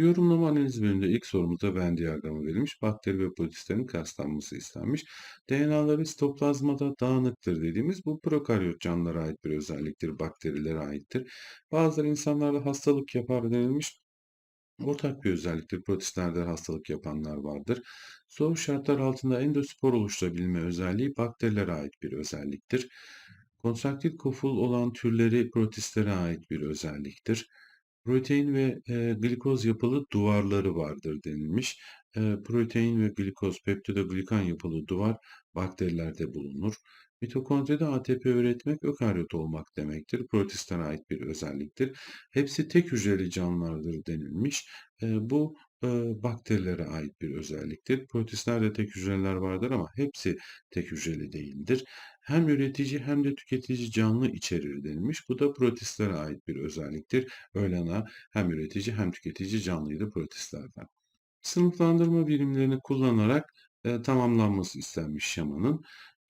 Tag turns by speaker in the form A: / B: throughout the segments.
A: Yorumlama analiz bölümünde ilk sorumuzda Venn diyagramı verilmiş. Bakteri ve protistlerin kıyaslanması istenmiş. DNA'ları sitoplazmada dağınıktır dediğimiz bu prokaryot canlılara ait bir özelliktir, bakterilere aittir. Bazıları insanlarda hastalık yapar denilmiş. Ortak bir özelliktir. Protistlerde hastalık yapanlar vardır. Zor şartlar altında endospor oluşturabilme özelliği bakterilere ait bir özelliktir. Kontraktil koful olan türleri protistlere ait bir özelliktir. Protein ve e, glikoz yapılı duvarları vardır denilmiş. E, protein ve glikoz, peptidoglikan yapılı duvar bakterilerde bulunur. Mitokondride ATP üretmek ökaryot olmak demektir. Protistlere ait bir özelliktir. Hepsi tek hücreli canlılardır denilmiş. E, bu e, bakterilere ait bir özelliktir. Protistlerde tek hücreler vardır ama hepsi tek hücreli değildir. Hem üretici hem de tüketici canlı içerir denilmiş. Bu da protistlere ait bir özelliktir. Öyle ana hem üretici hem tüketici canlıydı protistlerden. Sınıflandırma birimlerini kullanarak e, tamamlanması istenmiş şemanın.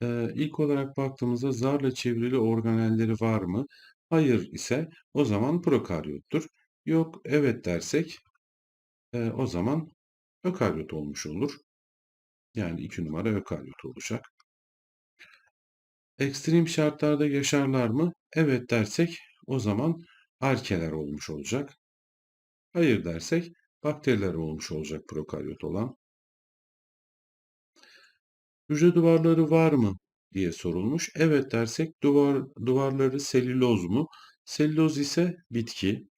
A: E, ilk olarak baktığımızda zarla çevrili organelleri var mı? Hayır ise o zaman prokaryottur. Yok evet dersek e, o zaman ökaryot olmuş olur. Yani iki numara ökaryot olacak. Ekstrem şartlarda yaşarlar mı? Evet dersek o zaman arkeler olmuş olacak. Hayır dersek bakteriler olmuş olacak prokaryot olan. Hücre duvarları var mı diye sorulmuş. Evet dersek duvar duvarları selüloz mu? Selüloz ise bitki.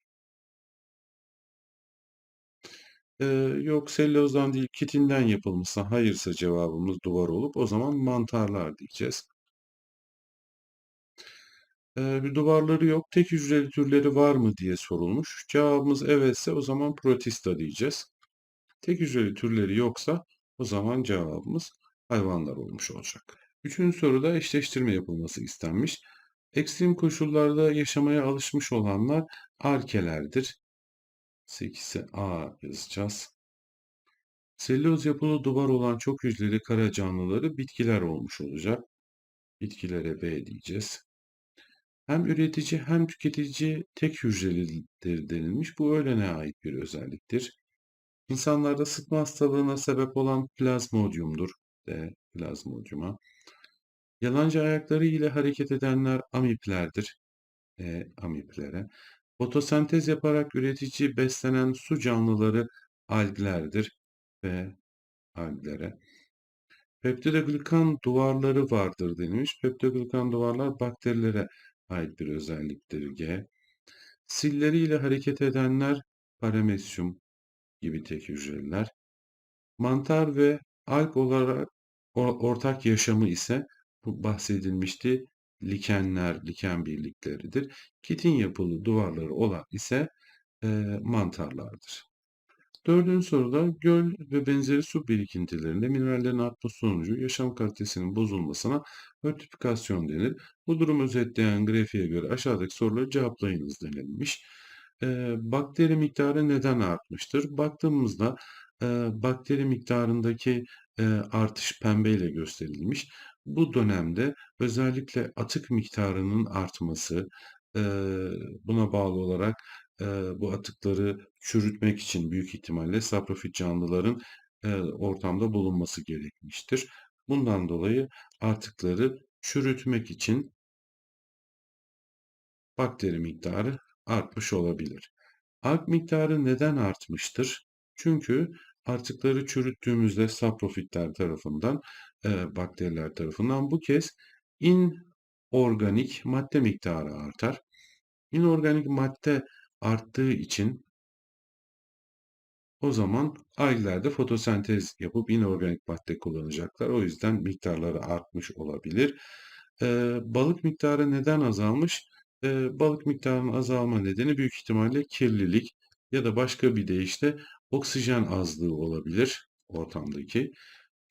A: Ee, yok selülozdan değil kitinden yapılmışsa hayırsa cevabımız duvar olup o zaman mantarlar diyeceğiz. Ee, bir duvarları yok. Tek hücreli türleri var mı diye sorulmuş. Cevabımız evetse o zaman protista diyeceğiz. Tek hücreli türleri yoksa o zaman cevabımız hayvanlar olmuş olacak. Üçüncü soruda eşleştirme yapılması istenmiş. Ekstrem koşullarda yaşamaya alışmış olanlar arkelerdir. 8'e A yazacağız. Selüloz yapılı duvar olan çok hücreli kara canlıları bitkiler olmuş olacak. Bitkilere B diyeceğiz. Hem üretici hem tüketici tek hücrelidir denilmiş. Bu öğlene ait bir özelliktir. İnsanlarda sıtma hastalığına sebep olan plazmodiumdur. D. Plazmodiuma. Yalancı ayakları ile hareket edenler amiplerdir. E. Amiplere. Fotosentez yaparak üretici beslenen su canlıları alglerdir. Ve alglere. Peptidoglikan duvarları vardır denilmiş. Peptidoglikan duvarlar bakterilere ait bir özelliktir G. Silleriyle hareket edenler paramesyum gibi tek hücreliler. Mantar ve alg olarak ortak yaşamı ise bu bahsedilmişti. Likenler, liken birlikleridir. Kitin yapılı duvarları olan ise e, mantarlardır. Dördüncü soruda göl ve benzeri su birikintilerinde minerallerin artması sonucu yaşam kalitesinin bozulmasına örtifikasyon denir. Bu durumu özetleyen grafiğe göre aşağıdaki soruları cevaplayınız denilmiş. E, bakteri miktarı neden artmıştır? Baktığımızda e, bakteri miktarındaki e, artış pembeyle gösterilmiş. Bu dönemde özellikle atık miktarının artması, e, buna bağlı olarak e, bu atıkları çürütmek için büyük ihtimalle saprofit canlıların e, ortamda bulunması gerekmiştir. Bundan dolayı artıkları çürütmek için bakteri miktarı artmış olabilir. Alg miktarı neden artmıştır? Çünkü artıkları çürüttüğümüzde saprofitler tarafından, e, bakteriler tarafından bu kez inorganik madde miktarı artar. İnorganik madde arttığı için o zaman algler fotosentez yapıp inorganik madde kullanacaklar. O yüzden miktarları artmış olabilir. Ee, balık miktarı neden azalmış? Ee, balık miktarının azalma nedeni büyük ihtimalle kirlilik ya da başka bir deyişle oksijen azlığı olabilir ortamdaki.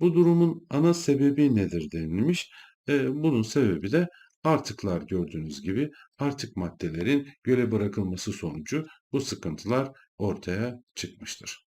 A: Bu durumun ana sebebi nedir denilmiş. Ee, bunun sebebi de Artıklar gördüğünüz gibi artık maddelerin göle bırakılması sonucu bu sıkıntılar ortaya çıkmıştır.